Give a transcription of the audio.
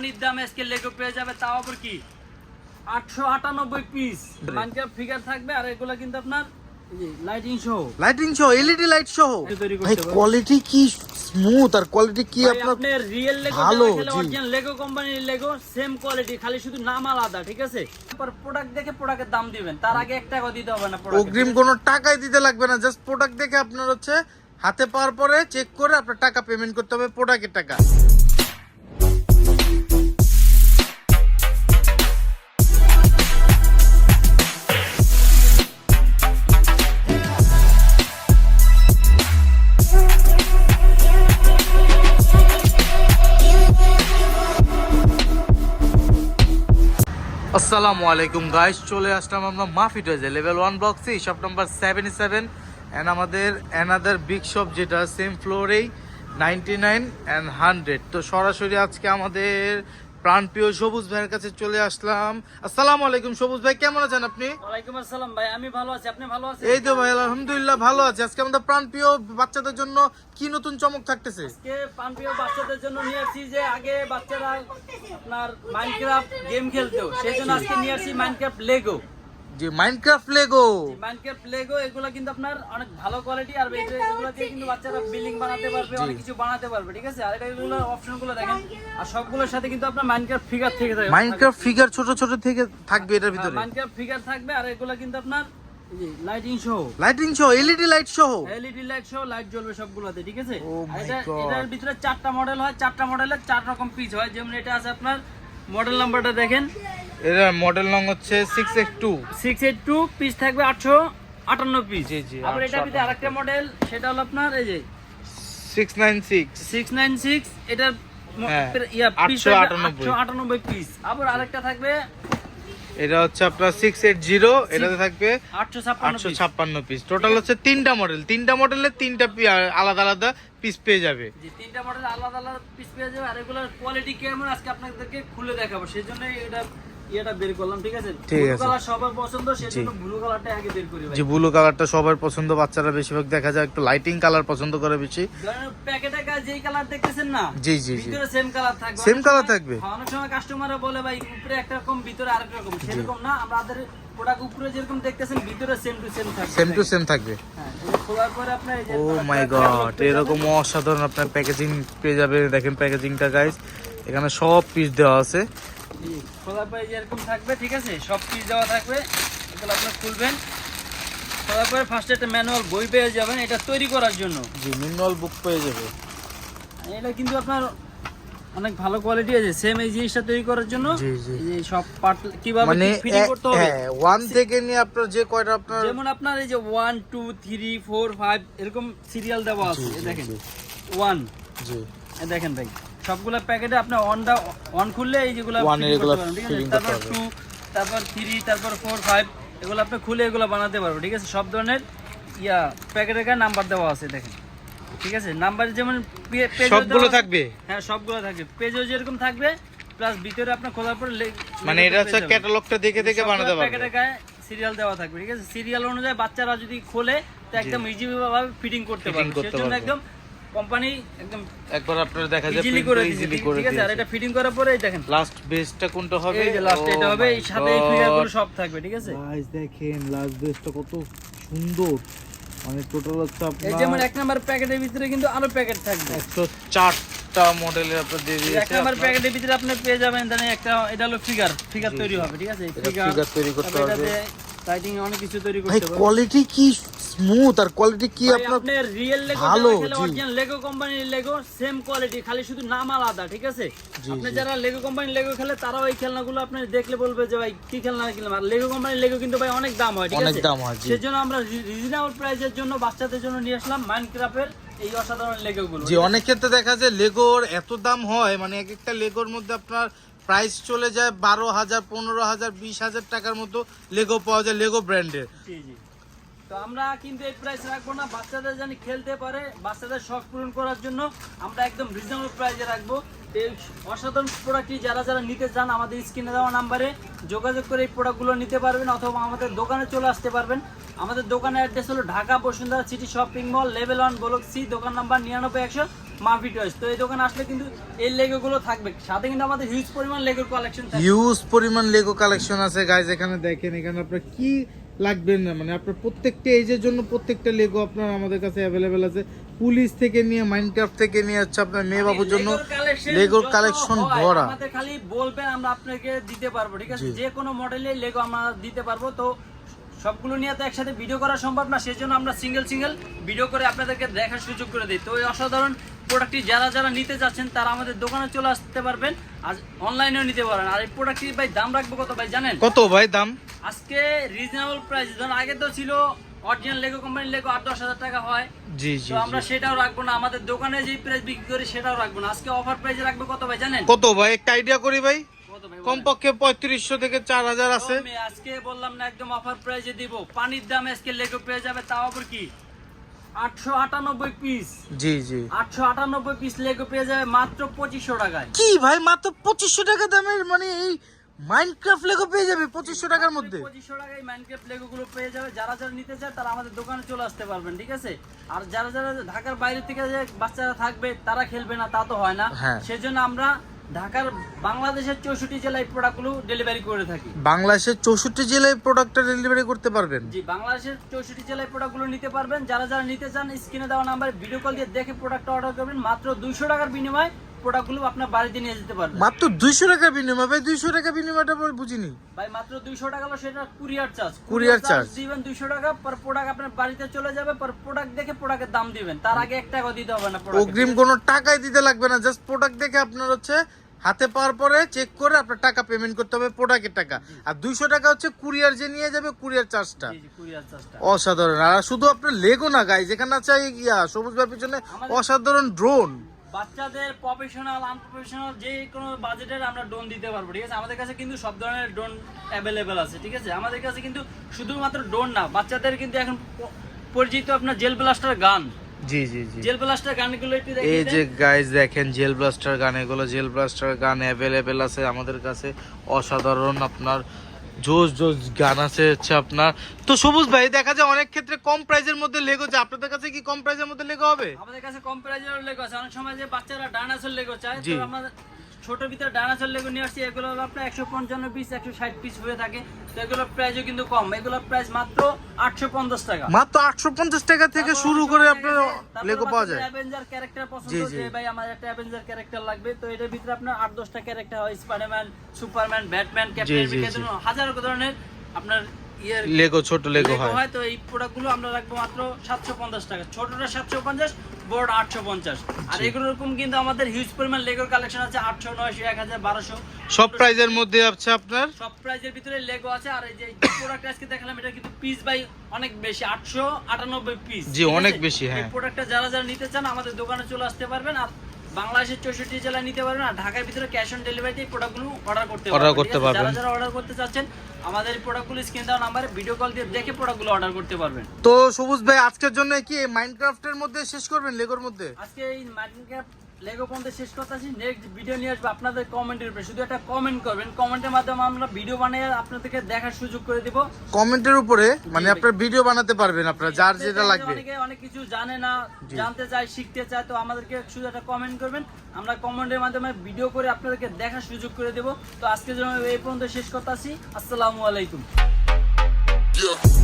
পানির দাম আজকে লেগো পেয়ে যাবে তাও আবার কি? আটশো আটানব্বই পিস মাইনক্রাফট ফিগার থাকবে আর এগুলো কিন্তু আপনার লাইটিং সহ লাইটিং সহ এলইডি লাইট সহ ভাই কোয়ালিটি কি স্মুথ আর কোয়ালিটি কি আপনার আপনার রিয়েল লেগো ভালো, অরিজিনাল লেগো কোম্পানির লেগো সেম কোয়ালিটি খালি শুধু নাম আলাদা ঠিক আছে? প্রোডাক্ট দেখে প্রোডাক্টের দাম দিবেন। তার আগে এক টাকা দিতে হবে না অগ্রিম কোনো টাকাই দিতে লাগবে না জাস্ট প্রোডাক্ট দেখে আপনার হচ্ছে হাতে পাওয়ার পরে চেক করে আপনার টাকা পেমেন্ট করতে হবে প্রোডাক্টের টাকা। আসসালামু আলাইকুম গাইস চলে আসলাম আমরা Mafi টয়েজে level one block C shop number seventy seven and আমাদের অ্যানাদার বিগ শপ যেটা সেম ফ্লোরেই নাইনটি নাইন অ্যান্ড হান্ড্রেড তো সরাসরি আজকে আমাদের প্রাণপ্রিয় সবুজ ভাইয়ের কাছে চলে আসলাম। আসসালামু আলাইকুম সবুজ ভাই কেমন আছেন আপনি? ওয়ালাইকুম আসসালাম ভাই আমি ভালো আছি আপনি ভালো আছেন? এই তো ভাই আলহামদুলিল্লাহ ভালো আছে। আজকে আমাদের প্রাণপ্রিয় বাচ্চাদের জন্য কি নতুন চমক থাকতেছে? আজকে প্রাণপ্রিয় বাচ্চাদের জন্য নিয়ে আসছি যে আগে বাচ্চারা আপনার মাইনক্রাফট গেম খেলতো সেই জন্য আজকে নিয়ে আসছি মাইনক্রাফট লেগো যে মাইনক্রাফট লেগো মাইনক্রাফট লেগো এগুলো কিন্তু আপনার অনেক ভালো কোয়ালিটি আর এগুলো দিয়ে কিন্তু বাচ্চারা বিল্ডিং বানাতে পারবে অনেক কিছু বানাতে পারবে ঠিক আছে? আর এগুলো অপশনগুলো দেখেন। আর সবগুলোর সাথে কিন্তু আপনার মাইনক্রাফট ফিগার থেকে থাকে। মাইনক্রাফট ফিগার ছোট ছোট থেকে থাকবে এটার ভিতরে। মাইনক্রাফট ফিগার থাকবে আর এগুলো কিন্তু আপনার লাইটিং সহ। লাইটিং সহ এলইডি লাইট সহ। এলইডি লাইট সহ লাইট জ্বলবে সবগুলোতে ঠিক আছে? Oh এটা এটার ভিতরে চারটা মডেল হয় চারটা মডেলের চার রকম পিস হয়। যেমন এটা আছে আপনার মডেল নাম্বারটা দেখেন। এটার মডেল নং হচ্ছে six X two six eight two piece থাকবে আটশো আটান্ন পিস জি, জি, আবার এটার ভিতরে আরেকটা মডেল সেটা হলো আপনার এই যে six nine six six nine six এটার হ্যাঁ, ইয়া পিস 898 আটশো আটানব্বই পিস আবার আরেকটা থাকবে এটা হচ্ছে আপনার সিক্স এইট জিরো এটাতে থাকবে আটশো ছাপ্পান্ন পিস টোটাল হচ্ছে তিনটা মডেল তিনটা মডেলের তিনটা আলাদা আলাদা পিস পেয়ে যাবে। তিনটা মডেল আলাদা আলাদা পিস পেয়ে যাবে। আর এগুলোর কোয়ালিটি কেমন? আজকে আপনাদেরকে খুলে দেখাবো। সেই জন্য এটা ইয়েটা বের করলাম ঠিক আছে? ঠিক আছে। কালার সবার পছন্দ সেই ব্লু কালারটা আগে বের করি ভাই। যে ব্লু কালারটা সবার পছন্দ বাচ্চারা বেশিরভাগ দেখা যায় একটু লাইটিং কালার পছন্দ করে বেশি। প্যাকেটে কাজ যেই কালার দেখতেছেন না জি জি জি। ভিতরে সেম কালার থাকবে। Same অনেক থাকবে? হ্যাঁ, অনেক সময় কাস্টমাররা বলে ভাই উপরে একটা রকম ভিতরে আরেক রকম। সেরকম না আমাদের প্রোডাক্ট উপরে যেরকম দেখতেছেন ভিতরে সেম টু সেম থাকবে। সেম টু সেম থাকবে। হ্যাঁ খোলার পরে ও মাই গড এরকম অসাধারণ আপনার প্যাকেজিং পেয়ে যাবে দেখেন প্যাকেজিংটা গাইস এখানে সব পিস দেওয়া আছে। খোলার পরে যেরকম থাকবে ঠিক আছে? সব পিস দেওয়া থাকবে এগুলো আপনার খুলবেন। খোলার পরে ফার্স্টে একটা ম্যানুয়াল বই পেয়ে যাবেন এটা তৈরি করার জন্য। জি মিনুয়াল বুক পেয়ে যাবে। এটা কিন্তু আপনার অনেক ভালো কোয়ালিটি আছে সেম এই জিনিসটা তৈরি করার জন্য। এই যে সব পার্ট কীভাবে মানে ফিটিং করতে হবে হ্যাঁ ওয়ান থেকে নিয়ে আপনার যে কয়টা আপনার যেমন আপনার এই যে one two three four five এরকম সিরিয়াল দেওয়া আছে দেখেন। জি। ওয়ান জি। দেখেন ভাই। সবগুলা প্যাকেটে ওয়ানটা ওয়ান খুললে এই যেগুলো তারপর টু তারপর থ্রি তারপর ফোর ফাইভ এগুলো আপনি খুলে এগুলো বানাতে পারব ঠিক আছে? সব ধরনের ইয়া প্যাকেটের গায়ে নাম্বার দেওয়া আছে দেখেন। ঠিক আছে? নাম্বার যেমন সবগুলো থাকবে? হ্যাঁ সবগুলো থাকবে। পেজও যেরকম থাকবে প্লাস ভিতরে আপনার খোলার পরে মানে এটা হচ্ছে ক্যাটালগটা দেখে দেখে বানাতে পারবে। প্যাকেটের গায়ে সিরিয়াল দেওয়া থাকবে ঠিক আছে? সিরিয়াল অনুযায়ী বাচ্চারা যদি খোলে তো একদম ইজি ভাবে ফিটিং করতে পারবে। সেজন্য পারবে। একদম কোম্পানি একদম একবার আপনার দেখা যায় ইজিলি করে ইজিলি করে ঠিক আছে? আর এটা ফিটিং করার পরে এই দেখেন লাস্ট বেসটা কোনটা হবে? এই যে লাস্ট এটা Oh হবে এই সাথে এই ফিগারগুলো সব থাকবে ঠিক আছে? গাইস দেখেন লাস্ট বেসটা কত সুন্দর। মানে টোটাল হচ্ছে এই যেমন এক নাম্বার প্যাকেটের ভিতরে কিন্তু আরও প্যাকেট থাকবে। একশো চারটা মডেলের আপনার দিয়ে এক দিয়েছে নাম্বার প্যাকেটের ভিতরে আপনি পেয়ে যাবেন দেন একটা এটা হলো ফিগার ফিগার তৈরি হবে ঠিক আছে? এটা figure তৈরি করতে পারবে। লাইটিং অনেক কিছু তৈরি করতে পারবে কোয়ালিটি কি স্মুথ আর কোয়ালিটি কি আপনার? আপনার রিয়েল লেগো ভালো, অরিজিনাল লেগো কোম্পানির লেগো সেম কোয়ালিটি খালি শুধু নাম আলাদা ঠিক আছে? আপনি যারা লেগো কোম্পানির লেগো খেলে তারাও এই খেলনাগুলো আপনি দেখলে বলবে যে ভাই কি খেলনা কিনলাম? আর লেগো কোম্পানির লেগো কিন্তু ভাই অনেক দাম হয় ঠিক আছে? অনেক দাম হয়, সেজন্য আমরা রিজনেবল প্রাইসের জন্য বাচ্চাদের জন্য নিয়ে আসলাম মাইনক্রাফটের এই অসাধারণ লেগো গুলো যে অনেক ক্ষেত্রে দেখা যায় লেগোর এত দাম হয় মানে এক একটা লেগোর মধ্যে আপনার প্রাইস চলে যায় বারো হাজার পনেরো হাজার বিশ হাজার টাকার মতো লেগো পাওয়া যায় লেগো ব্র্যান্ডের তো আমরা কিন্তু এই প্রাইস রাখব না। বাচ্চাদের জানি খেলতে পারে, বাচ্চাদের শখ পূরণ করার জন্য আমরা একদম রিজনেবল প্রাইসে রাখব। এই অসাধারণ প্রোডাক্টটি যারা যারা নিতে চান, আমাদের স্ক্রিনে দেওয়া নাম্বারে যোগাযোগ করে এই প্রোডাক্টগুলো নিতে পারবেন অথবা আমাদের দোকানে চলে আসতে পারবেন। আমাদের দোকানের অ্যাড্রেস হলো Dhaka Bashundhara city shopping mall level one block C দোকান নাম্বার নিরানব্বই একশো মাফি টয়েস তো এই দোকানে আসলে কিন্তু এই লেগোগুলো থাকবে। সাথে কিন্তু আমাদের হিউজ পরিমাণ লেগোর কালেকশন হিউজ পরিমাণ লেগো কালেকশন আছে। গাইজ এখানে দেখেন, এখানে আপনার কি লাগবে না মানে আপনার প্রত্যেকটা এজের জন্য প্রত্যেকটা লেগো আপনার আমাদের কাছে অ্যাভেলেবেল আছে। পুলিশ থেকে নিয়ে মাইনক্রাফট থেকে নিয়ে হচ্ছে আপনার মেয়ে বাবুর জন্য লেগোর কালেকশন ভরা। আমাদের খালি বলবেন আমরা আপনাকে দিতে পারব ঠিক আছে? যে কোনো মডেলের লেগো আমরা দিতে পারব তো সবগুলো নিয়ে তো একসাথে ভিডিও করা সম্ভব না সেই জন্য আমরা সিঙ্গেল সিঙ্গেল ভিডিও করে আপনাদেরকে দেখার সুযোগ করে দিই। তো এই অসাধারণ প্রোডাক্টটি যারা যারা নিতে যাচ্ছেন তারা আমাদের দোকানে চলে আসতে পারবেন। আর অনলাইনেও নিতে পারেন। আর এই প্রোডাক্টটি ভাই দাম রাখব কত ভাই জানেন? কত ভাই দাম? আজকে রিজনেবল প্রাইস ধরুন আগে তো ছিল অরিজিনাল লেগো কোম্পানির লেগো আট দশ হাজার টাকা হয়। জি জি আমরা সেটাও রাখব না আমাদের দোকানে যে প্রাইস বিক্রি করি সেটাও রাখব না। আজকে অফার প্রাইসে রাখব কত ভাই জানেন? কত ভাই? একটা আইডিয়া করি ভাই। কত ভাই বলেন? কমপক্ষে পঁয়ত্রিশশো থেকে চার হাজার আছে। আমি আজকে বললাম না একদম অফার প্রাইসে দিব। পানির দাম আজকে লেগো পেয়ে যাবে তাও আবার কি? আটশো আটানব্বই পিস জি জি। আটশো আটানব্বই পিস লেগো পেয়ে যাবে মাত্র পঁচিশশো টাকায়। কি ভাই মাত্র পঁচিশশো টাকা দামের মানে এই মাইনক্রাফট লেগো পেয়ে যাবে পঁচিশশো টাকার মধ্যে? পঁচিশশো টাকায় মাইনক্রাফট লেগো গুলো পেয়ে যাবে। যারা যারা নিতে চায় তারা আমাদের দোকানে চলে আসতে পারবেন ঠিক আছে? আর যারা যারা ঢাকার বাইরে থেকে যে বাচ্চারা থাকবে তারা খেলবে না তা তো হয় না। হ্যাঁ। সেজন্য আমরা ঢাকার বাংলাদেশের চৌষট্টি জেলায় প্রোডাক্টগুলো ডেলিভারি করে থাকি। বাংলাদেশের চৌষট্টি জেলায় প্রোডাক্টটা ডেলিভারি করতে পারবেন? জি বাংলাদেশের চৌষট্টি জেলায় প্রোডাক্টগুলো নিতে পারবেন। যারা যারা নিতে চান স্ক্রিনে দেওয়া নাম্বার ভিডিও কল দিয়ে দেখে প্রোডাক্টটা অর্ডার করবেন। মাত্র দুইশো টাকার বিনিময়ে প্রোডাক্টগুলো আপনার বাড়িতে নিয়ে যেতে পারবেন। মাত্র দুইশো টাকা বিনিময়। ভাই দুইশো টাকা বিনিময়টা পরে বুঝিনি ভাই মাত্র দুইশো টাকা হলো সেটা কুরিয়ার চার্জ Courier charge। দিবেন দুইশো টাকা পর প্রোডাক্ট আপনার বাড়িতে চলে যাবে পর প্রোডাক্ট দেখে প্রোডাক্টের দাম দিবেন। তার আগে এক টাকা দিতে হবে না এ। অগ্রিম কোনো টাকাই দিতে লাগবে না জাস্ট প্রোডাক্ট দেখে আপনার হচ্ছে হাতে পাওয়ার পরে চেক করে আপনার টাকা পেমেন্ট করতে হবে প্রোডাক্টের টাকা। আর দুইশো টাকা হচ্ছে কুরিয়ার যে নিয়ে যাবে কুরিয়ার চার্জটা কুরিয়ার অসাধারণ। আর শুধু আপনার লেগো না গাই যেখানে আছে সবুজ ভাই পিছনে অসাধারণ ড্রোন বাচ্চাদের প্রফেশনাল আনপ্রফেশনাল যে কোনো বাজেটের আমরা ড্রোন দিতে পারব ঠিক আছে? আমাদের কাছে কিন্তু সব ধরনের ড্রোন অ্যাভেলেবেল আছে ঠিক আছে? আমাদের কাছে কিন্তু শুধুমাত্র ড্রোন না বাচ্চাদের কিন্তু এখন পরিচিত আপনার জেল ব্লাস্টার গান। জি জি জি। জেল ব্লাস্টার গানগুলো একটু এই যে দেখেন জেল ব্লাস্টার গান এগুলো জেল ব্লাস্টার গান অ্যাভেলেবেল আছে আমাদের কাছে। অসাধারণ আপনার জোস জোস গান আছে হচ্ছে আপনার। তো সবুজ ভাই দেখা যায় অনেক ক্ষেত্রে কম প্রাইজের মধ্যে লেগো যায় আপনাদের কাছে কি কম প্রাইজের মধ্যে লেগো হবে? আমাদের কাছে কম প্রাইজের লেগো আছে। অনেক সময় যে বাচ্চারা ডাইনোসর লেগো চায়। তো আমরা ছোট ভিতরে ডাইনাসর লেগো নিয়ে আসছি এগুলো হলো আপনার একশো পঞ্চান্ন পিস একশো ষাট পিস হয়ে থাকে। তো এগুলোর প্রাইসও কিন্তু কম। এগুলোর প্রাইস মাত্র আটশো পঞ্চাশ টাকা। মাত্র আটশো পঞ্চাশ টাকা থেকে শুরু করে আপনার লেগো পাওয়া যায়। অ্যাভেঞ্জার ক্যারেক্টার পছন্দ। যে ভাই আমার একটা অ্যাভেঞ্জার ক্যারেক্টার লাগবে। তো এটার ভিতরে আপনার আট দশটা ক্যারেক্টার হয় স্পাইডারম্যান সুপারম্যান ব্যাটম্যান ক্যাপ্টেন। হাজার ধরনের আপনার লেগো ছোট লেগো হয়। হয়। তো এই প্রোডাক্টগুলো আমরা রাখব মাত্র সাতশো পঞ্চাশ টাকা। ছোটটা সাতশো পঞ্চাশ বড় আটশো পঞ্চাশ। আর এগুলো রকম কিন্তু আমাদের হিউজ পরিমাণ লেগোর কালেকশন আছে আটশো নয়শো এক হাজার বারোশো। সব প্রাইজের মধ্যে আছে আপনার? সব প্রাইজের ভিতরে লেগো আছে। আর এই যে প্রোডাক্ট আজকে দেখালাম এটা কিন্তু পিস বাই অনেক বেশি আটশো আটানব্বই পিস জি, অনেক বেশি, হ্যাঁ। প্রোডাক্টটা যারা যারা নিতে চান আমাদের দোকানে চলে আসতে পারবেন। আর বাংলাদেশের চৌষট্টি জেলায় নিতে পারবেন আর ঢাকার ভিতরে ক্যাশ অন ডেলিভারিতে প্রোডাক্টগুলো অর্ডার করতে পারবেন পারবেন, করতে পারবেন। যারা যারা অর্ডার করতে চাচ্ছেন আমাদের প্রোডাক্টগুলো স্ক্রিন দেওয়া নাম্বারে ভিডিও কল দিয়ে দেখে প্রোডাক্টগুলো অর্ডার করতে পারবেন। তো সবুজ ভাই আজকের জন্য কি মাইনক্রাফটের মধ্যে শেষ করবেন লেগোর মধ্যে? আজকে এই মাইনক্রাফট লেগো পর্যন্ত শেষ করতে আছি নেক্সট ভিডিও নিয়ে আসব আপনাদের কমেন্টের উপরে। শুধু একটা কমেন্ট করবেন। কমেন্টের মাধ্যমে আমরা ভিডিও বানিয়ে আপনাদেরকে দেখার সুযোগ করে দিব। কমেন্টের উপরে মানে। আপনার ভিডিও বানাতে পারবেন আপনারা যার যেটা লাগবে। অনেকে অনেক কিছু জানে না জানতে চায় শিখতে চায় তো আমাদেরকে শুধু একটা কমেন্ট করবেন। আমরা কমেন্টের মাধ্যমে ভিডিও করে আপনাদেরকে দেখার সুযোগ করে দেব। তো আজকের জন্য এই পর্যন্ত শেষ করতে আসি। আসসালামু আলাইকুম। Yeah.